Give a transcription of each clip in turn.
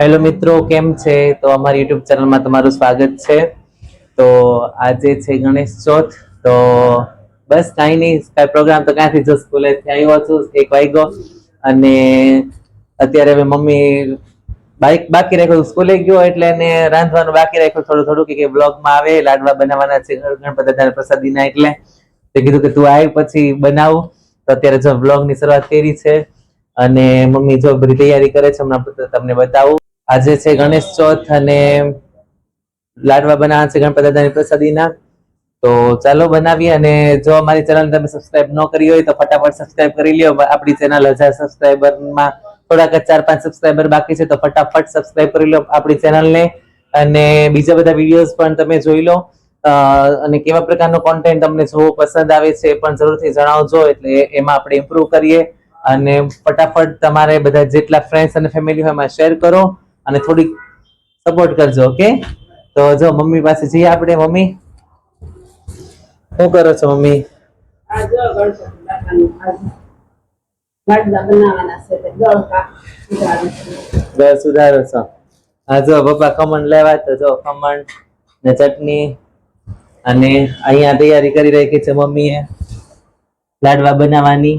Hello મિત્રો, કેમ છે? તો અમારી યુટ્યુબ ચેનલમાં તમારું સ્વાગત છે. તો આજે છે ગણેશ ચોથ. તો બસ કાંઈ નહીં, કાંઈ પ્રોગ્રામ તો ક્યાંથી જો સ્કૂલેથી આવ્યો છું, એક વાગ્યો. અને અત્યારે હવે મમ્મી બાઈક બાકી રાખ્યું સ્કૂલે ગયો એટલે એને રાંધવાનું બાકી રાખ્યું, થોડું થોડું કે બ્લોગમાં આવે, લાડવા બનાવવાના છે ગણપતિ પ્રસાદીના એટલે. તે કીધું કે તું આવ પછી બનાવું. તો અત્યારે જો બ્લોગની શરૂઆત કરી છે. અને મમ્મી જો બધી તૈયારી કરે છે, હમણાં તમને બતાવું. આજે છે ગણેશ ચોથ અને લાડવા બનાવવાના છે ગણપત દાદાની પ્રસાદીના. તો ચાલો બનાવીએ અને જો અમારી ચેનલ તમે સબસ્ક્રાઇબ ન કરી હોય તો ફટાફટ સબસ્ક્રાઇબ કરી લ્યો. આપણી ચેનલ હજાર સબસ્ક્રાઇબરમાં થોડાક ચાર પાંચ સબસ્ક્રાઇબર બાકી છે તો ફટાફટ સબસ્ક્રાઇબ કરી લો આપણી ચેનલને. અને બીજા બધા વિડીયોઝ પણ તમે જોઈ લો. અને કેવા પ્રકારનો કોન્ટેન્ટ તમને જોવો પસંદ આવે છે એ પણ જરૂરથી જણાવજો. એટલે એમાં આપણે ઇમ્પ્રુવ કરીએ. અને ફટાફટ તમારે બધા જેટલા ફ્રેન્ડ્સ અને ફેમિલી હોય એમાં શેર કરો. અને થોડીક સપોર્ટ કરજો ઓકે તો જો, મમ્મી પાસે જઈએ આપણે, મમ્મી? શું કરો છો, મમ્મી? સુધારો છો. હા, જો, પપ્પા ખમણ લેવા તો જો ખમણ ને ચટણી અને અહીંયા તૈયારી કરી રાખી છે મમ્મીએ. લાડવા બનાવવાની.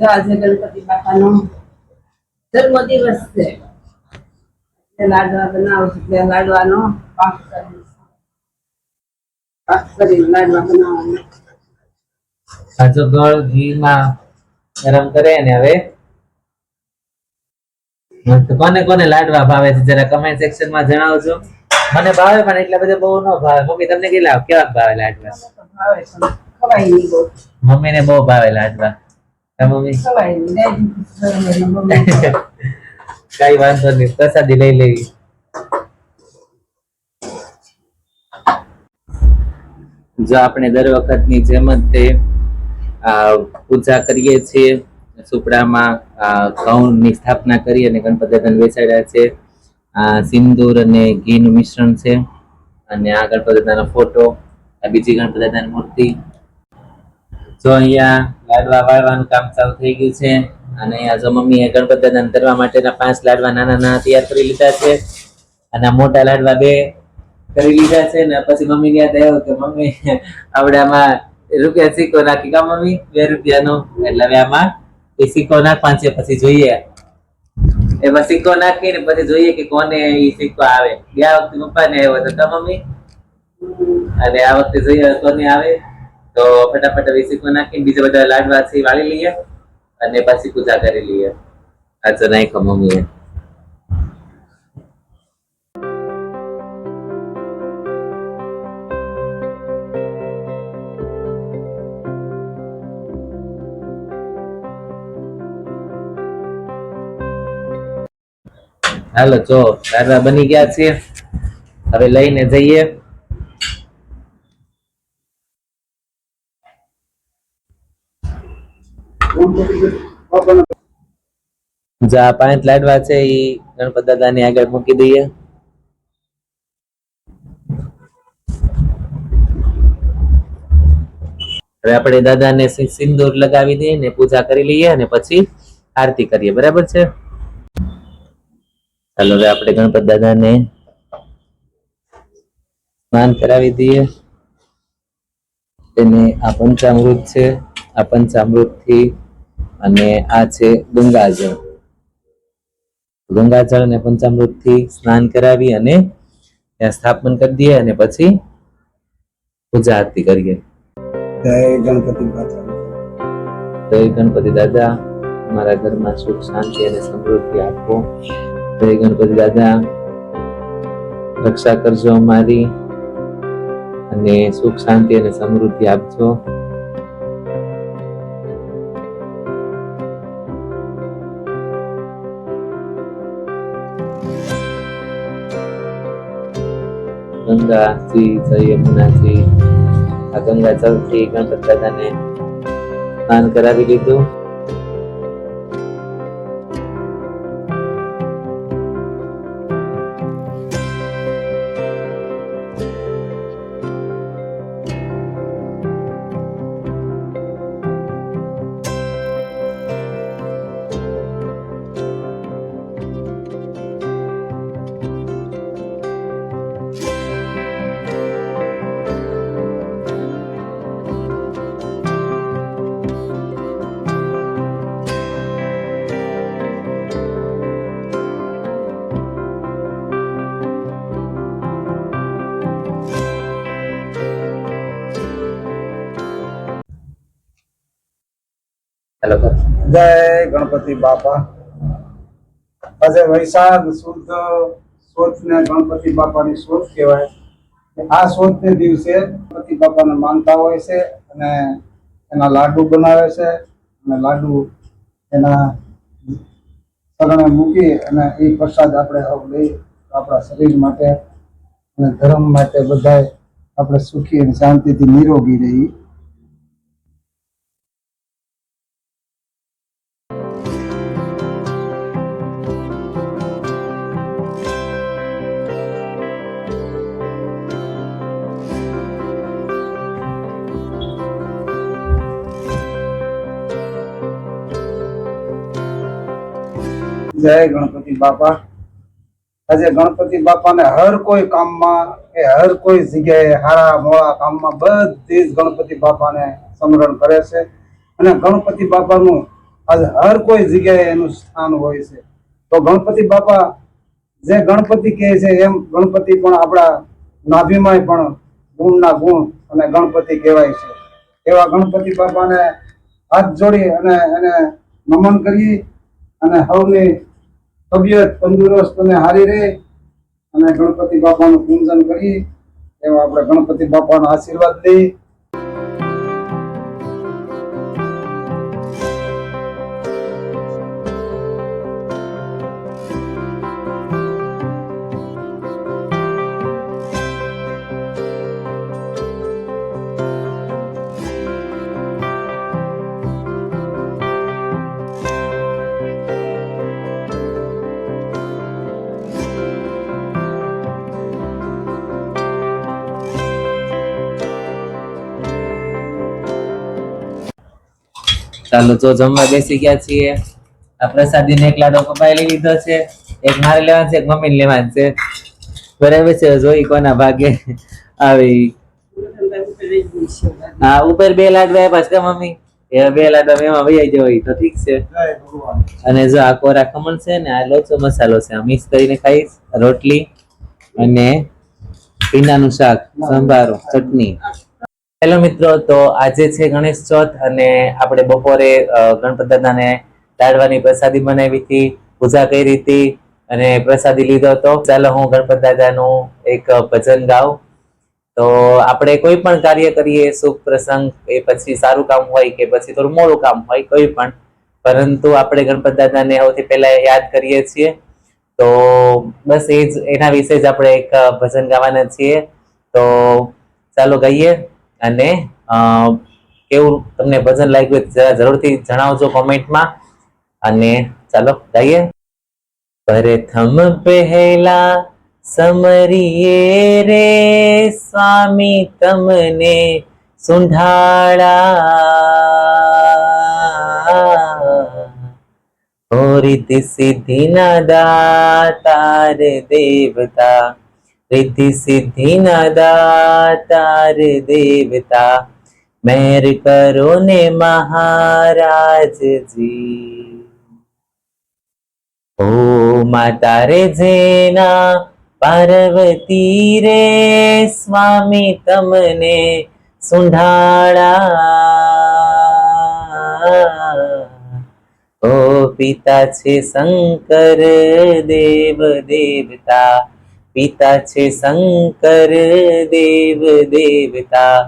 જો આજે ગણપતિ બાપાનો જન્મદિવસ છે. તે લાડવા બનાવું એટલે લાડવાનો પાક કરીશ પાક કરી લાડવા બનાવવાનો. આ ગળ ઘીમાં ગરમ કરે ને હવે? કોને કોને લાડવા ભાવે છે જરા કમેન્ટ સેક્શનમાં જણાવજો. મને ભાવે પણ એટલા બધા બહુ ન ભાવે. મમ્મી તમને કેટલા કેવા ભાવે લાડવા? તો મમ્મીને બહુ ભાવે લાડવા. હા મમ્મી. કઈ વાંધો નહીં પ્રસાદી લઈ લેવી. જો આપણે દર વખતની જેમ જ તે પૂજા કરીએ છીએ સુપડામાં ઘઉંની સ્થાપના કરી અને ગણપતિ વેચાડ્યા છે. આ સિંદૂર અને ઘીનું મિશ્રણ છે. અને આ ગણપતિ ફોટો આ બીજી ગણપતિ મૂર્તિ જો અહીંયા લાડવા વાળવાનું કામ ચાલુ થઈ ગયું છે. અને અહીંયા જો મમ્મીએ ગણપતિ દાદાને ધરવા માટેના પાંચ લાડવા નાના નાના તૈયાર કરી લીધા છે. અને મોટા લાડવા બે કરી લીધા છે. ને પછી મમ્મી યાદ આવ્યું કે મમ્મી આમાં રૂપિયા સિક્કો નાખી કા મમ્મી? બે રૂપિયાનો. એટલે હવે આમાં એ સિક્કો નાખવાનો છે, પછી જોઈએ. એમાં સિક્કો નાખીને પછી જોઈએ કે કોને એ સિક્કો આવે. ગયા વખતે પપ્પાને આવ્યો હતો મમ્મી? અને આ વખતે જોઈએ કોને આવે? તો ફટાફટ હવે નાખીને બીજા બધા લાડવા છે વાળી લઈએ અને પછી પૂજા કરી લઈએ. આજે નહીં નાખ્યો હાલો, જો લાડવા બની ગયા છે હવે લઈને જઈએ. જો આ પાંચ લાડવા છે એ ગણપત દાદાની આગળ મૂકી દઈએ. હવે આપણે દાદાને સિંદૂર લગાવી દઈએ ને પૂજા કરી લઈએ અને પછી આરતી કરીએ. બરાબર છે? ચાલો, હવે આપણે ગણપત દાદાને સ્નાન કરાવી દઈએ. તેને આ પંચામૃત છે. આ પંચામૃતથી અને આ છે ગંગાજળ. ગંગાજળ અને પંચામૃતથી સ્નાન કરાવી અને ત્યાં સ્થાપન કરી દઈએ અને પછી પૂજા આરતી કરીએ. જય ગણપતિ બાપા જય ગણપતિ દાદા. મારા ઘરમાં સુખ શાંતિ અને સમૃદ્ધિ આપો. જય ગણપતિ દાદા. રક્ષા કરજો અમારી. અને સુખ શાંતિ અને સમૃદ્ધિ આપજો. ગંગાજી જય યમુનાજી આ ગંગા જળથી ગણપત દાદાને સ્નાન કરાવી લીધું જય ગણપતિ બાપા. આજે વૈશાખ શુદ્ધ સોચ ને ગણપતિ બાપાની સોચ કહેવાય. આ શોધ ને દિવસે ગણપતિ બાપાને માનતા હોય છે અને એના લાડુ બનાવે છે અને લાડુ એના સગણે મૂકી અને એ પ્રસાદ આપણે લઈ આપણા શરીર માટે અને ધર્મ માટે બધાય આપણે સુખી અને શાંતિથી નિરોગી રહી જય ગણપતિ બાપા. આજે ગણપતિ બાપાને હર કોઈ કામમાં કે હર કોઈ જગ્યાએ હારા મોળા કામમાં બધી જ ગણપતિ બાપાને સ્મરણ કરે છે. અને ગણપતિ બાપાનું આજે હર કોઈ જગ્યાએ એનું સ્થાન હોય છે. તો ગણપતિ બાપા જે ગણપતિ કહે છે એમ ગણપતિ પણ આપણા નાભીમાંય પણ ગુણના ગુણ અને ગણપતિ કહેવાય છે. એવા ગણપતિ બાપાને હાથ જોડી અને એને નમન કરી અને સૌની તબિયત તંદુરસ્ત અને સારી રહે અને ગણપતિ બાપાનું પૂજન કરી એવા આપણે ગણપતિ બાપાના આશીર્વાદ લઈ ચાલો જો જમવા બેસી ગયા છીએ. આ પ્રસાદી ને એક લાડો કપાઈ લઈ લીધો છે. એક મારે લેવાનું છે, એક મમ્મી લેવાનું છે. બરાબર છે, જોઈ કોના ભાગે આવી. હા, ઉપર બે લાડવા પાછા મમ્મી. એ બે લાડવા એમાં વૈયા જવાય, તો ઠીક છે. અને જો આ કોરા ખમણ છે ને, આ લોચો મસાલો છે મિક્સ કરીને ખાઈશ, રોટલી અને પીંડાનું શાક, સંભારો, ચટણી. હેલો મિત્રો, તો આજે છે ગણેશ ચોથ અને આપણે બપોરે ગણપત દાદાને લાડવાની પ્રસાદી બનાવી હતી, પૂજા કરી હતી અને પ્રસાદી લીધો હતો. ચાલો હું ગણપત દાદાનું એક ભજન ગાઉં. તો આપણે કોઈ પણ કાર્ય કરીએ, શુભ પ્રસંગ, એ પછી સારું કામ હોય કે પછી થોડું મોડું કામ હોય, કોઈ પણ. પરંતુ આપણે ગણપત દાદાને સૌથી પહેલા યાદ કરીએ છીએ. તો બસ એ જ, એના વિશે જ આપણે એક ભજન ગાવાના છીએ. તો ચાલો ગાઈએ. અને કેવું તમને ભજન લાગ્યું જરા જરૂરથી જણાવજો કોમેન્ટમાં. અને ચાલો જઈએ પ્રથમ પહેલા સમરીએ રે સ્વામી તમને સુંઢાળા. ઓરિત સિદ્ધિના દાતાર દેવતા. રીતિ સિદ્ધિ ના દાતાર દેવતા મેર કરો ને મહારાજજી ઓ માતા રે જેના પાર્વતી રે સ્વામી તમને સુંઢાળા ઓ પિતા છે શંકર દેવ દેવતા પિતા છે શંકર દેવ દેવતા.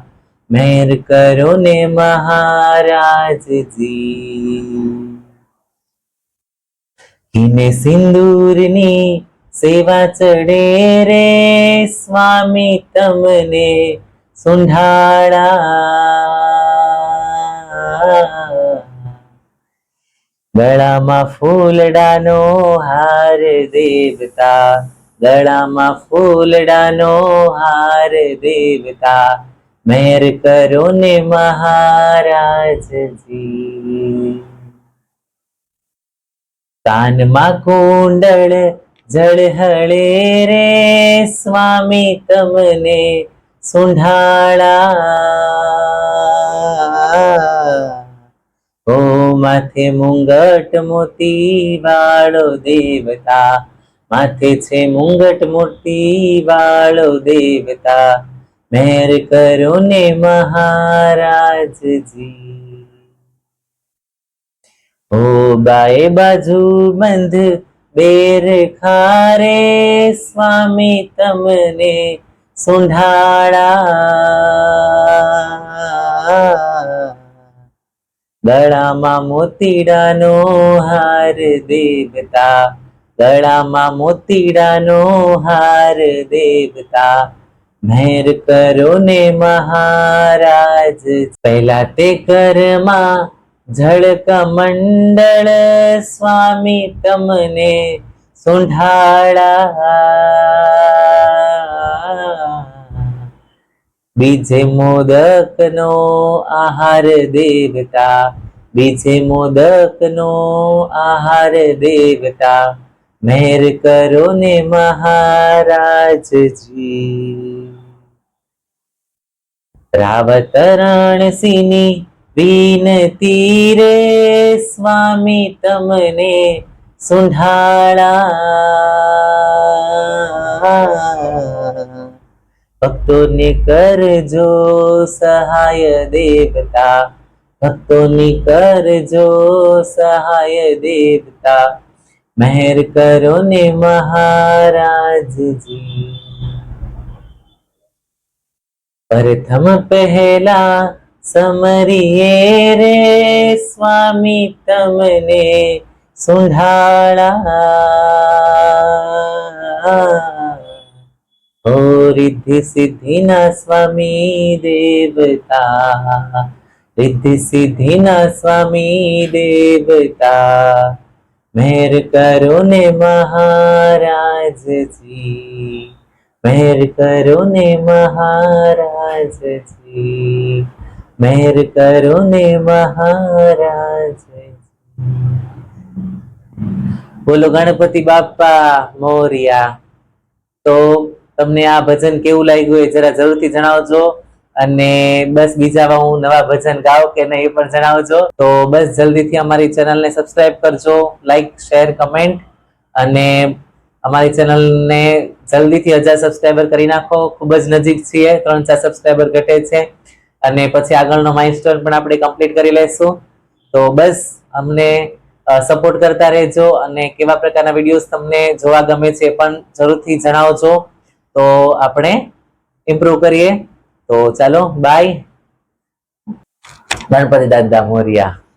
મેર કરો ને મહારાજજી ઘીને સિંદૂરની સેવા ચડે રે સ્વામી તમને સુંઢાળા. ગળામાં ફૂલડાનો હાર દેવતા. ગળામાં ફૂલડાનો હાર દેવતા, મેર કરો ને મહારાજજી કાનમાં કુંડળ જળહળે રે સ્વામી તમને સુંઢાળા. ઓ માથે મુંગટ મોતી વાળો દેવતા માથે છે મુંગટ મૂર્તિ વાળો દેવતા. મેર કરો ને મહારાજજી. ઓ બાએ બાજુ બંધ, બેર ખારે સ્વામી તમને સુંઢાળા. ગળામાં મોતીડાનો હાર દેવતા. ગળામાં મોતીડાનો હાર દેવતા. મહેર કરો ને મહારાજ. પહેલા તે કરમાં ઝળક મંડળ સ્વામી તમને સુંઢાળા. બીજે મોદકનો આહાર દેવતા. બીજે મોદકનો આહાર દેવતા. મહેર કરો ને મહારાજજી. રાવતરણ સિની વિનતી રે સ્વામી તમને સુંઢાળા. ભક્તોને કરજો સહાય દેવતા. ભક્તોની કરજો સહાય દેવતા. મહેર કરો ને મહારાજજી પ્રથમ પહેલા સમરીએ રે સ્વામી તમને સુંઢાળા ઓ રિદ્ધિ સિદ્ધિના સ્વામી દેવતા રિદ્ધિ સિદ્ધિના સ્વામી દેવતા મહેર કરો ને મહારાજજી મહેર કરો ને મહારાજજી મહેર કરો ને મહારાજજી બોલો ગણપતિ બાપા મોરિયા. તો તમને આ ભજન કેવું લાગ્યું એ જરા જરૂરથી જણાવજો. અને બસ બીજા હું નવા ભજન ગાઉં કે નહીં એ પણ જણાવજો. તો બસ જલ્દીથી અમારી ચેનલને સબસ્ક્રાઇબ કરજો લાઈક શેર કમેન્ટ અને અમારી ચેનલને જલ્દીથી હજાર સબસ્ક્રાઈબર કરી નાખો. ખૂબ જ નજીક છીએ, ત્રણ ચાર સબસ્ક્રાઈબર ઘટે છે અને પછી આગળનો માઇલસ્ટોન પણ આપણે કમ્પ્લીટ કરી લઈશું. તો બસ અમને સપોર્ટ કરતા રહેજો અને કેવા પ્રકારના વિડીયોઝ તમને જોવા ગમે છે પણ જરૂરથી જણાવજો. તો આપણે ઇમ્પ્રુવ કરીએ. તો ચાલો બાય ગણપતિ દાદા મોરિયા